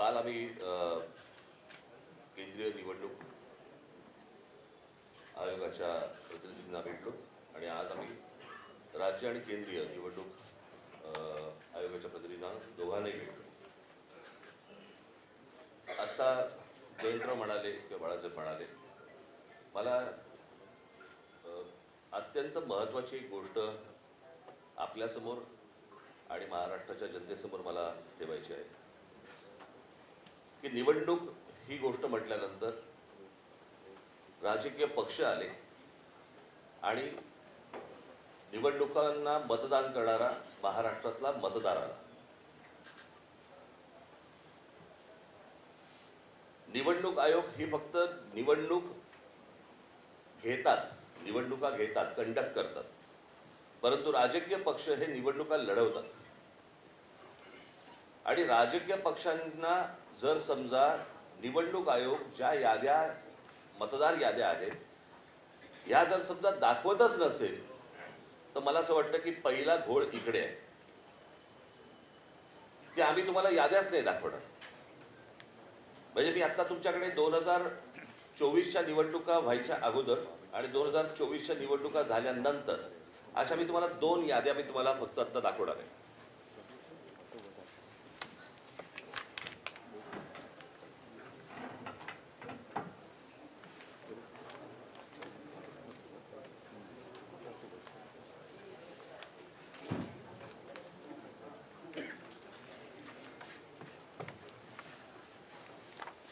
काल आम्ही केंद्रीय निवडणूक आयोगाच्या प्रतिनिधींना भेटलो आणि आज आम्ही राज्य आणि केंद्रीय निवडणूक आयोगाच्या प्रतिनिधींना दोघांनाही भेटलो. आता जयंतराव म्हणाले किंवा बाळासाहेब म्हणाले मला अत्यंत महत्त्वाची गोष्ट आपल्यासमोर आणि महाराष्ट्राच्या जनतेसमोर मला ठेवायची आहे. की निवडणूक ही गोष्ट म्हटल्यानंतर राजकीय पक्ष आले आणि निवडणुकांना मतदान करणारा महाराष्ट्रातला मतदार आला. निवडणूक आयोग ही फक्त निवडणूक घेतात निवडणुका घेतात कंडक्ट करतात. परंतु राजकीय पक्ष हे निवडणुका लढवतात. आणि राजकीय पक्षांना जर समजा निवडणूक आयोग ज्या याद्या मतदार याद्या आहेत ह्या जर समजा दाखवतच नसेल तर मला असं वाटतं की पहिला घोळ इकडे आहे. की आम्ही तुम्हाला याद्याच नाही दाखवणार. म्हणजे मी आता तुमच्याकडे दोन हजार चोवीसच्या निवडणुका व्हायच्या अगोदर आणि दोन हजार चोवीसच्या निवडणुका झाल्यानंतर अशा मी तुम्हाला दोन याद्या मी तुम्हाला फक्त आता दाखवणार आहे.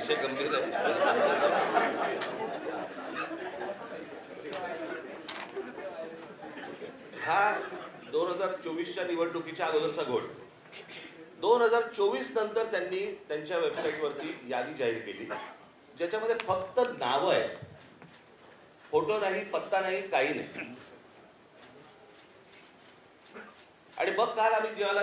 विषय गंभीर आहे. हा दोन हजार चोवीसच्या निवडणुकीच्या अगोदरचा घोळ. दोन हजार चोवीस नंतर त्यांनी त्यांच्या वेबसाईटवरती यादी जाहीर केली. ज्याच्यामध्ये फक्त नावं आहेत. फोटो नाही पत्ता नाही काही नाही. आणि मग काल आम्ही जेव्हा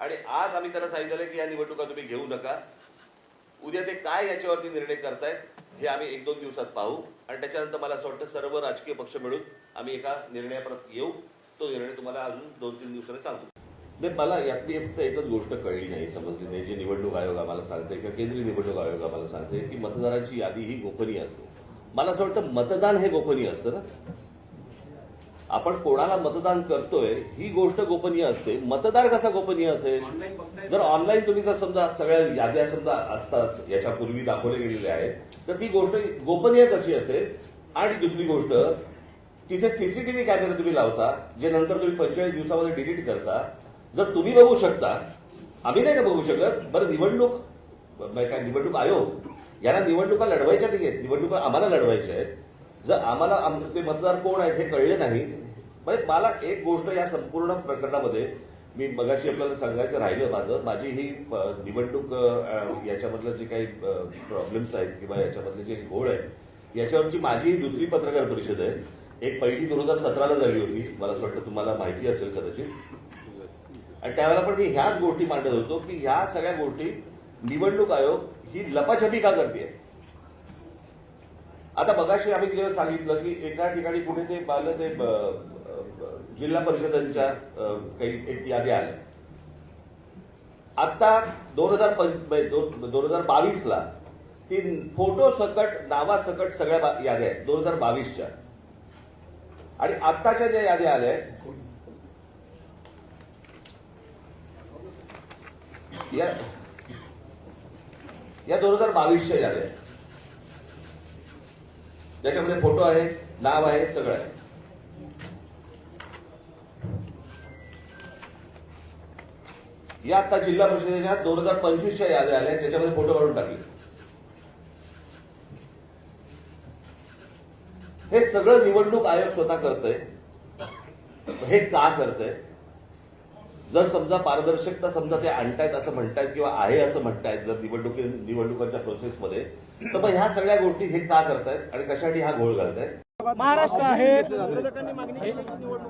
आणि आज आम्ही त्यांना सांगितलं की या निवडणुका तुम्ही घेऊ नका. उद्या ते काय याच्यावरती निर्णय करतायत हे आम्ही एक दोन दिवसात पाहू. आणि त्याच्यानंतर मला असं वाटतं सर्व राजकीय पक्ष मिळून आम्ही एका निर्णयापर्यंत येऊ. तो निर्णय तुम्हाला अजून दोन तीन दिवसांनी सांगू नाही मला यातली फक्त एकच गोष्ट कळली नाही समजली नाही. जे निवडणूक आयोग आम्हाला सांगते किंवा केंद्रीय निवडणूक आयोग आम्हाला सांगते की मतदारांची यादी ही गोपनीय असते. मला असं वाटतं मतदान हे गोपनीय असतं ना? आपण कोणाला मतदान करतोय ही गोष्ट गोपनीय असते. मतदार कसा गोपनीय असेल? जर ऑनलाईन तुम्ही जर समजा सगळ्या याद्या समजा असतात याच्यापूर्वी दाखवले गेलेल्या आहेत तर ती गोष्ट गोपनीय कशी असेल? आणि दुसरी गोष्ट तिथे सीसीटीव्ही कॅमेरा तुम्ही लावता जे नंतर तुम्ही पंचेचाळीस दिवसामध्ये डिलीट करता. जर तुम्ही बघू शकता आम्ही नाही का बघू शकत? बरं निवडणूक काय निवडणूक आयोग याला निवडणुका लढवायच्या नाही आहेत निवडणुका आम्हाला लढवायच्या आहेत. जर आम्हाला आमचे ते मतदार कोण आहेत हे कळले नाही म्हणजे मला एक गोष्ट या संपूर्ण प्रकरणामध्ये मी मगाशी आपल्याला सांगायचं राहिलं माझं. माझी ही निवडणूक याच्यामधलं जे काही प्रॉब्लेम्स आहेत किंवा याच्यामधले जे घोळ आहेत याच्यावरची माझी ही दुसरी पत्रकार परिषद आहे. एक पहिली दोन हजार सतराला झाली होती. मला असं वाटतं तुम्हाला माहिती असेल कदाचित. आणि त्यावेळेला पण मी ह्याच गोष्टी मांडत होतो की ह्या सगळ्या गोष्टी निवडणूक आयोग ही लपाछपी का करते आता बघाशी आम्ही जेव्हा सांगितलं की एका ठिकाणी कुठे ते पाहिलं ते जिल्हा परिषदांच्या काही एक यादी आल्या. आता दोन हजार म्हणजे दोन हजार बावीसला ती फोटो सकट नावा सकट सगळ्या याद्या आहेत दोन हजार बावीसच्या. आणि आत्ताच्या ज्या याद्या आल्या आहेत या या दोन हजार बावीसच्या याद्या आहेत. ज्याच्यामध्ये फोटो आहे नाव आहे सगळं आहे. या आता जिल्हा परिषदेच्या दोन हजार पंचवीसच्या याद्या आल्या ज्याच्यामध्ये फोटो काढून टाकले. हे सगळं निवडणूक आयोग स्वतः करतय. हे का करतय? जर समजा पारदर्शकता समजा ते आणतायत असं म्हणतायत किंवा आहे असं म्हणतायत जर निवडणुकी निवडणुकांच्या प्रोसेसमध्ये तर मग ह्या सगळ्या गोष्टी हे का करतायत आणि कशासाठी हा घोळ घालतायत? महाराष्ट्र आहे. हे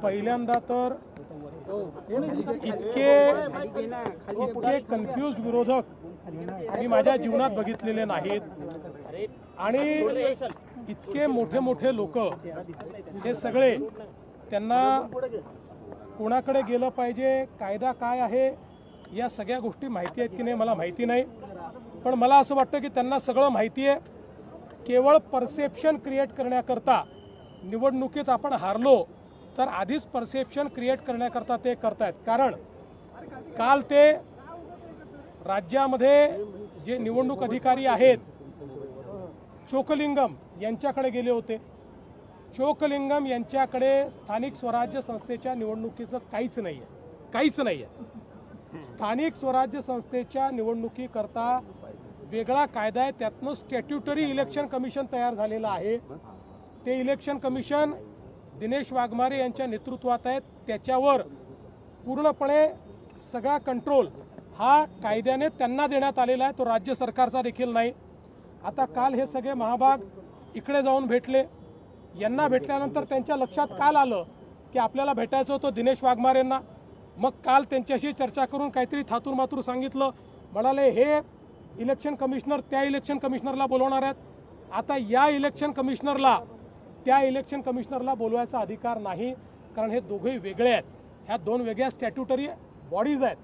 पहिल्यांदा तर इतके इतके कन्फ्युज विरोधक मी माझ्या जीवनात बघितलेले नाहीत. आणि इतके मोठे मोठे लोक हे सगळे त्यांना कोणाकडे गेलं पाहिजे कायदा काय आहे या सगळ्या गोष्टी माहिती आहेत की नाही मला माहिती नाही. पण मला असं वाटतं की त्यांना सगळं माहिती आहे. केवळ परसेप्शन क्रिएट करण्याकरता निवडणुकीत आपण हारलो तर आधीच परसेप्शन क्रिएट करण्याकरता ते करतायत. कारण काल ते राज्यामध्ये जे निवडणूक अधिकारी आहेत चोकलिंगम यांच्याकडे गेले होते. चोकलिंगम यांच्याकडे स्थानिक स्वराज्य संस्थेच्या निवडणुकीचं काहीच नाही आहे काहीच नाही आहे स्थानिक स्वराज्य संस्थेच्या निवडणुकीकरता वेगळा कायदा आहे. त्यातनं स्टॅट्युटरी इलेक्शन कमिशन तयार झालेलं आहे. ते इलेक्शन कमिशन दिनेश वाघमारे यांच्या नेतृत्वात आहे त्याच्यावर पूर्णपणे सगळा कंट्रोल हा कायद्याने त्यांना देण्यात आलेला आहे. तो राज्य सरकारचा देखील नाही. आता काल हे सगळे महाभाग इकडे जाऊन भेटले. यांना भेटल्यानंतर त्यांच्या लक्षात काल आलं की आपल्याला भेटायचं होतं दिनेश वाघमारेंना मग काल त्यांच्याशी चर्चा करून काहीतरी थातूर मातूर सांगितलं. म्हणाले हे इलेक्शन कमिशनर त्या इलेक्शन कमिशनरला बोलवणार आहेत. आता या इलेक्शन कमिशनरला त्या इलेक्शन कमिशनरला बोलवायचा अधिकार नाही. कारण हे दोघेही वेगळे आहेत. ह्या दोन वेगळ्या स्टॅट्युटरी बॉडीज आहेत.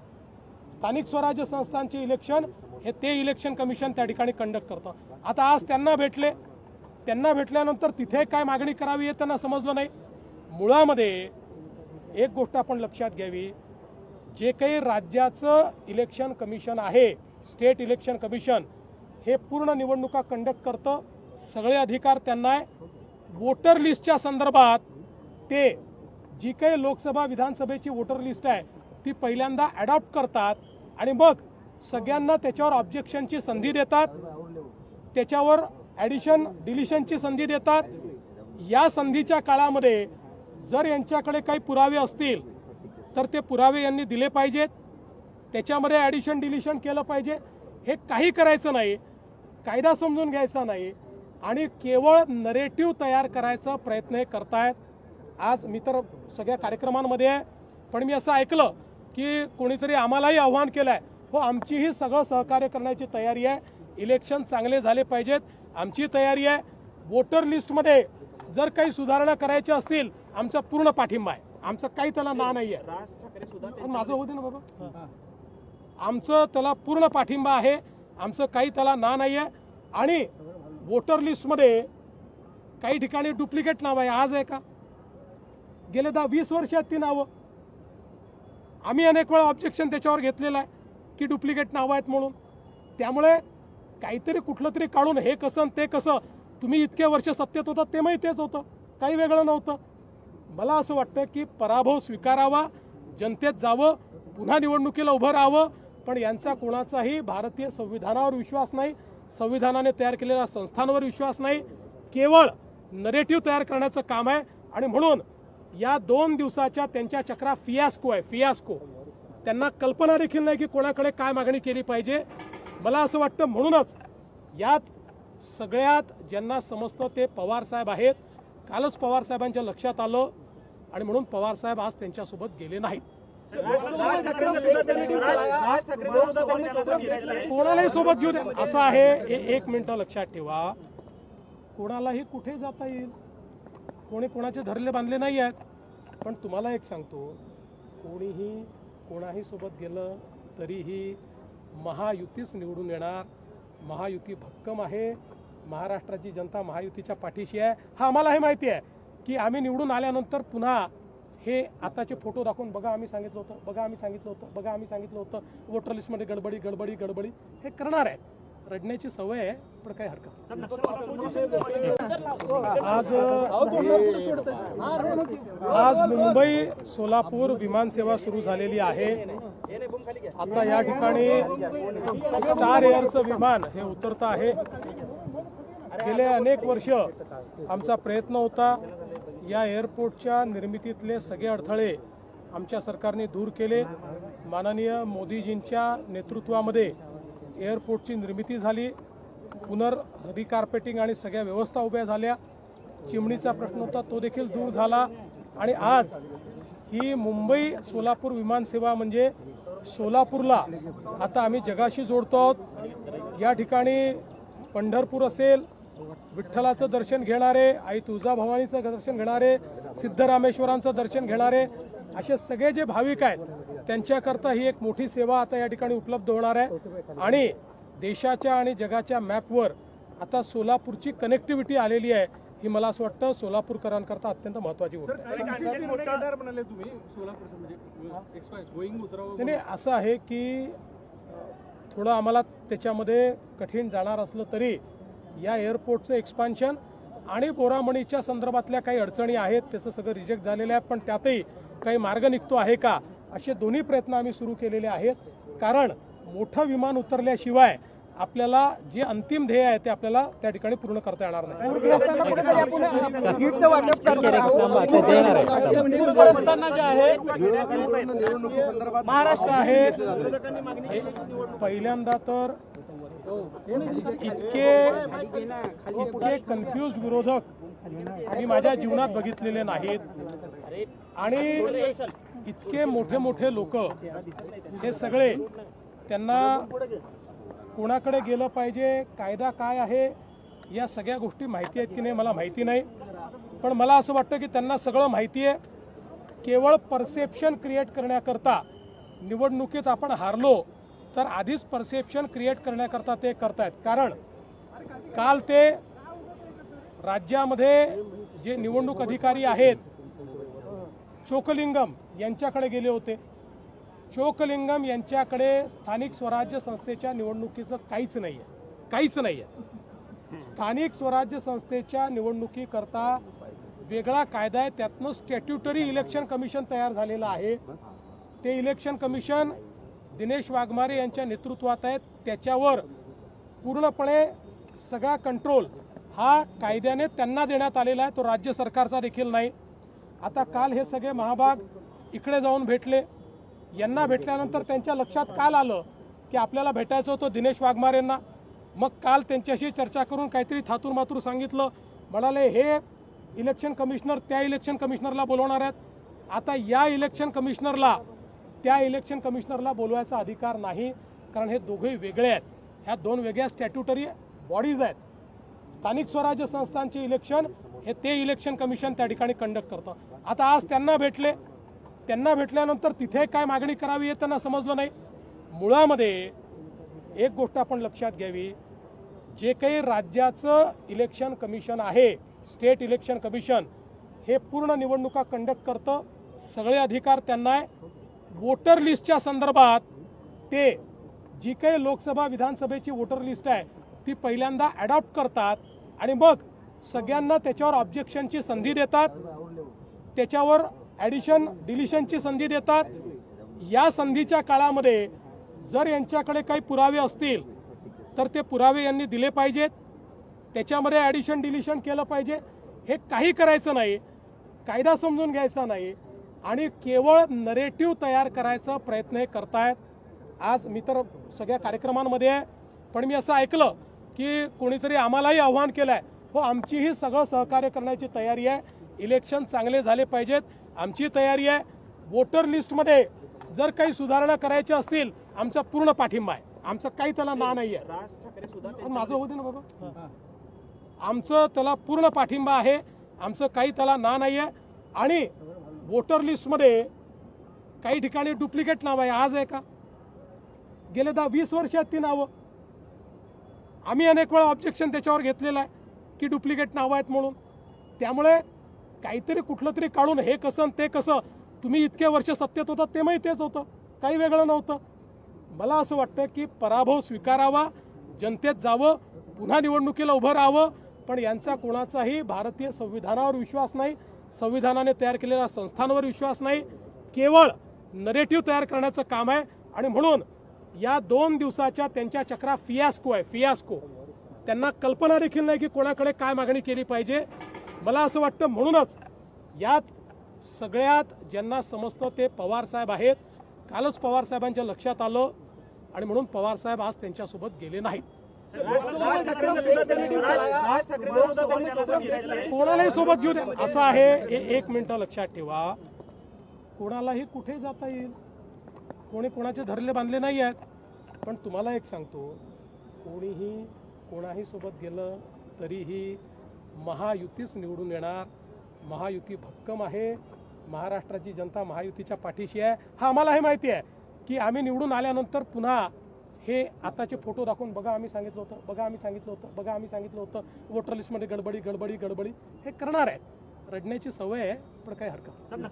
स्थानिक स्वराज्य संस्थांचे इलेक्शन हे ते इलेक्शन कमिशन त्या ठिकाणी कंडक्ट करतं. आता आज त्यांना भेटले. त्यांना भेटल्यानंतर तिथे काय मागणी करावी हे त्यांना समजलं नाही. मुळामध्ये एक गोष्ट आपण लक्षात घ्यावी. जे काही राज्याचं इलेक्शन कमिशन आहे स्टेट इलेक्शन कमिशन हे पूर्ण निवडणुका कंडक्ट करतं. सगळे अधिकार त्यांना आहे. वोटर लिस्टच्या संदर्भात ते जी काही लोकसभा विधानसभेची वोटर लिस्ट आहे ती पहिल्यांदा ॲडॉप्ट करतात आणि मग सगळ्यांना त्याच्यावर ऑब्जेक्शनची संधी देतात. त्याच्यावर ॲडिशन डिलिशनची संधी देतात. या संधीच्या काळामध्ये जर यांच्याकडे काही पुरावे असतील तर ते पुरावे यांनी दिले पाहिजेत. त्याच्यामध्ये ॲडिशन डिलिशन केलं पाहिजे. हे काही करायचं नाही कायदा समजून घ्यायचा नाही आणि केवळ नरेटिव्ह तयार करायचा प्रयत्न हे करतायत. आज मी तर सगळ्या कार्यक्रमांमध्ये आहे पण मी असं ऐकलं की कोणीतरी आम्हालाही आव्हान केलं आहे हो आमचीही सगळं सहकार्य करण्याची तयारी आहे. इलेक्शन चांगले झाले पाहिजेत. आमची तयारी आहे. वोटर लिस्टमध्ये जर काही सुधारणा करायच्या असतील आमचा पूर्ण पाठिंबा आहे. आमचं काही त्याला ना नाही आहे. माझं होते ना बाबा. आमचं त्याला पूर्ण पाठिंबा आहे. आमचं काही त्याला ना नाही आहे. आणि वोटर लिस्टमध्ये काही ठिकाणी डुप्लिकेट नाव आहे. आज आहे का? गेले दहा वीस वर्षात ती नावं. आम्ही अनेक वेळा ऑब्जेक्शन त्याच्यावर घेतलेलं आहे की डुप्लिकेट नावं आहेत म्हणून. त्यामुळे काहीतरी कुठलं तरी काढून हे कसं आणि ते कसं. तुम्ही इतके वर्ष सत्तेत होता ते माहिती तेच होतं. काही वेगळं नव्हतं. मला असं वाटतं की पराभव स्वीकारावा जनतेत जावं पुन्हा निवडणुकीला उभं राहावं. पण यांचा कोणाचाही भारतीय संविधानावर विश्वास नाही संविधानाने तयार केलेल्या संस्थांवर विश्वास नाही. केवळ नरेटिव्ह तयार करण्याचं काम आहे. आणि म्हणून या दोन दिवसाच्या त्यांच्या चक्रा फियास्को आहे फियास्को. त्यांना कल्पना देखील नाही की कोणाकडे काय मागणी केली पाहिजे. मला असं वाटतं म्हणूनच यात सगळ्यात ज्यांना समजतं ते पवार साहेब आहेत. कालच पवार साहेबांच्या लक्षात आलं आणि म्हणून पवार साहेब आज त्यांच्यासोबत गेले नाहीत. कोणालाही सोबत घेऊ द्या. असं आहे. हे एक मिनिटं लक्षात ठेवा. कोणालाही कुठे जाता येईल? कोणी कोणाचे धरले बांधले नाही आहेत. पण तुम्हाला एक सांगतो. कोणीही कोणाही सोबत गेलं तरीही महायुतीच निवडून येणार. महायुती भक्कम आहे. महाराष्ट्राची जनता महायुतीच्या पाठीशी आहे. हा आम्हाला हे माहिती आहे की आम्ही निवडून आल्यानंतर पुन्हा हे आताचे फोटो दाखवून बघा आम्ही सांगितलं होतं बघा आम्ही सांगितलं होतं बघा आम्ही सांगितलं होतं. वोटर लिस्टमध्ये गडबडी गडबडी गडबडी हे करणार आहेत. रडण्याची सवय आहे पण काही हरकत नाही. आज आज मुंबई सोलापूर विमानसेवा सुरू झालेली आहे. आता या ठिकाणी स्टार एअरचं विमान हे उतरतं आहे. गेले अनेक वर्ष आमचा प्रयत्न होता या एअरपोर्टच्या निर्मितीतले सगळे अडथळे आमच्या सरकारने दूर केले. माननीय मोदीजींच्या नेतृत्वामध्ये एअरपोर्टची निर्मिती झाली पुनर रिकार्पेटिंग आणि सगळ्या व्यवस्था उभ्या झाल्या. चिमणीचा प्रश्न होता तो देखील दूर झाला. आणि आज ही मुंबई सोलापूर विमानसेवा म्हणजे सोलापूरला आता आम्ही जगाशी जोडतो आहोत. या ठिकाणी पंढरपूर असेल विठ्ठलाचं दर्शन घेणारे आई तुळजाभवानीचं दर्शन घेणारे सिद्धरामेश्वरांचं दर्शन घेणारे असे सगळे जे भाविक आहेत त्यांच्याकरता ही एक मोठी सेवा आता या ठिकाणी उपलब्ध होणार आहे. आणि देशाच्या आणि जगाच्या मॅपवर आता सोलापूरची कनेक्टिव्हिटी आलेली आहे. ही मला असं वाटतं सोलापूरकरांकरता अत्यंत महत्त्वाची गोष्ट म्हणजे नाही, असं आहे की थोडं आम्हाला त्याच्यामध्ये कठीण जाणार असलं तरी या एअरपोर्टचं एक्सपान्शन आणि बोरामणीच्या संदर्भातल्या काही अडचणी आहेत त्याचं सगळं रिजेक्ट झालेलं आहे पण त्यातही काही मार्ग निघतो आहे का? असे दोन्ही प्रयत्न आम्ही सुरू केलेले आहेत. कारण मोठं विमान उतरल्याशिवाय आपल्याला जे अंतिम ध्येय आहे ते आपल्याला त्या ठिकाणी पूर्ण करता येणार नाही. महाराष्ट्र आहे. हे पहिल्यांदा तर इतके इतके कन्फ्युज विरोधक मी माझ्या जीवनात बघितलेले नाहीत. आणि इतके मोठे मोठे लोक हे सगळे त्यांना कोणाकडे गेलं पाहिजे कायदा काय आहे या सगळ्या गोष्टी माहिती आहेत की नाही मला माहिती नाही. पण मला असं वाटतं की त्यांना सगळं माहिती आहे. केवळ परसेप्शन क्रिएट करण्याकरता निवडणुकीत आपण हारलो तर आधीच परसेप्शन क्रिएट करण्याकरता ते करतायत. कारण काल ते राज्यामध्ये जे निवडणूक अधिकारी आहेत चोकलिंगम यांच्याकडे गेले होते. चोकलिंगम यांच्याकडे स्थानिक स्वराज्य संस्थेच्या निवडणुकीचं काहीच नाही आहे काहीच नाही आहे स्थानिक स्वराज्य संस्थेच्या निवडणुकीकरता वेगळा कायदा आहे. त्यातनं स्टॅट्युटरी इलेक्शन कमिशन तयार झालेलं आहे. ते इलेक्शन कमिशन दिनेश वाघमारे यांच्या नेतृत्वात आहे त्याच्यावर पूर्णपणे सगळा कंट्रोल हा कायद्याने त्यांना देण्यात आलेला आहे. तो राज्य सरकारचा देखील नाही. आता काल हे सगळे महाभाग इकडे जाऊन भेटले. यांना भेटल्यानंतर त्यांच्या लक्षात काल आलं की आपल्याला भेटायचं होतं दिनेश वाघमारेंना मग काल त्यांच्याशी चर्चा करून काहीतरी थातूर मातूर सांगितलं. म्हणाले हे इलेक्शन कमिशनर त्या इलेक्शन कमिशनरला बोलवणार आहेत. आता या इलेक्शन कमिशनरला त्या इलेक्शन कमिशनरला बोलवायचा अधिकार नाही. कारण हे दोघे वेगळे आहेत. ह्या दोन वेगळ्या स्टॅट्युटरी बॉडीज आहेत. स्थानिक स्वराज्य संस्थांचे इलेक्शन हे ते इलेक्शन कमिशन त्या ठिकाणी कंडक्ट करतं. आता आज त्यांना भेटले. त्यांना भेटल्यानंतर तिथे काय मागणी करावी हे त्यांना समजलं नाही. मुळामध्ये एक गोष्ट आपण लक्षात घ्यावी. जे काही राज्याचं इलेक्शन कमिशन आहे स्टेट इलेक्शन कमिशन हे पूर्ण निवडणुका कंडक्ट करतं. सगळे अधिकार त्यांना आहे. वोटर लिस्टच्या संदर्भात ते जी काही लोकसभा विधानसभेची वोटर लिस्ट आहे ती पहिल्यांदा ॲडॉप्ट करतात आणि मग सगळ्यांना त्याच्यावर ऑब्जेक्शनची संधी देतात. त्याच्यावर ॲडिशन डिलिशनची संधी देतात. या संधीच्या काळामध्ये जर यांच्याकडे काही पुरावे असतील तर ते पुरावे यांनी दिले पाहिजेत. त्याच्यामध्ये ॲडिशन डिलिशन केलं पाहिजे. हे काही करायचं नाही कायदा समजून घ्यायचा नाही आणि केवळ नरेटिव्ह तयार करायचा प्रयत्न हे करतायत. आज मी तर सगळ्या कार्यक्रमांमध्ये आहे पण मी असं ऐकलं की कोणीतरी आम्हालाही आव्हान केलं आहे हो आमचीही सगळं सहकार्य करण्याची तयारी आहे. इलेक्शन चांगले झाले पाहिजेत. आमची तयारी आहे. वोटर लिस्टमध्ये जर काही सुधारणा करायच्या असतील आमचा पूर्ण पाठिंबा आहे. आमचं काही त्याला ना नाही आहे माझं होते ना बाबा. आमचं त्याला पूर्ण पाठिंबा आहे. आमचं काही त्याला ना नाही आहे आणि वोटर लिस्टमध्ये काही ठिकाणी डुप्लिकेट नाव आहे. आज आहे का? गेले दहा वीस वर्षात ती नावं. आम्ही अनेक वेळा ऑब्जेक्शन त्याच्यावर घेतलेलं आहे की डुप्लिकेट नावं आहेत म्हणून. त्यामुळे काहीतरी कुठलं तरी काढून हे कसं ते कसं. तुम्ही इतके वर्ष सत्तेत होता ते माहिती तेच होतं. काही वेगळं नव्हतं. मला असं वाटतं की पराभव स्वीकारावा जनतेत जावं पुन्हा निवडणुकीला उभं राहावं. पण यांचा कोणाचाही भारतीय संविधानावर विश्वास नाही संविधानाने तयार केलेल्या संस्थांवर विश्वास नाही. केवळ नरेटिव्ह तयार करण्याचं काम आहे. आणि म्हणून या दोन दिवसाच्या त्यांच्या चक्रा फियास्को आहे फियास्को त्यांना कल्पना देखील नाही की कोणाकडे काय मागणी केली पाहिजे. मला असं वाटतं म्हणूनच यात सगळ्यात ज्यांना समजतं ते पवार साहेब आहेत. कालच पवार साहेबांच्या लक्षात आलं आणि म्हणून पवार साहेब आज त्यांच्यासोबत गेले नाहीत. कोणालाही सोबत घेऊ द्या. असं आहे. हे एक मिनिटं लक्षात ठेवा. कोणालाही कुठे जाता येईल? कोणी कोणाचे धरले बांधले नाही आहेत. पण तुम्हाला एक सांगतो. कोणीही कोणाही सोबत गेलं तरीही महायुतीच निवडून येणार. महायुती भक्कम आहे. महाराष्ट्राची जनता महायुतीच्या पाठीशी आहे. हा आम्हाला हे माहिती आहे की आम्ही निवडून आल्यानंतर पुन्हा हे आताचे फोटो दाखवून बघा आम्ही सांगितलं होतं बघा आम्ही सांगितलं होतं बघा आम्ही सांगितलं होतं. वोटर लिस्टमध्ये गडबडी गडबडी गडबडी हे करणार आहेत. रडण्याची सवय आहे पण काही हरकत नाही.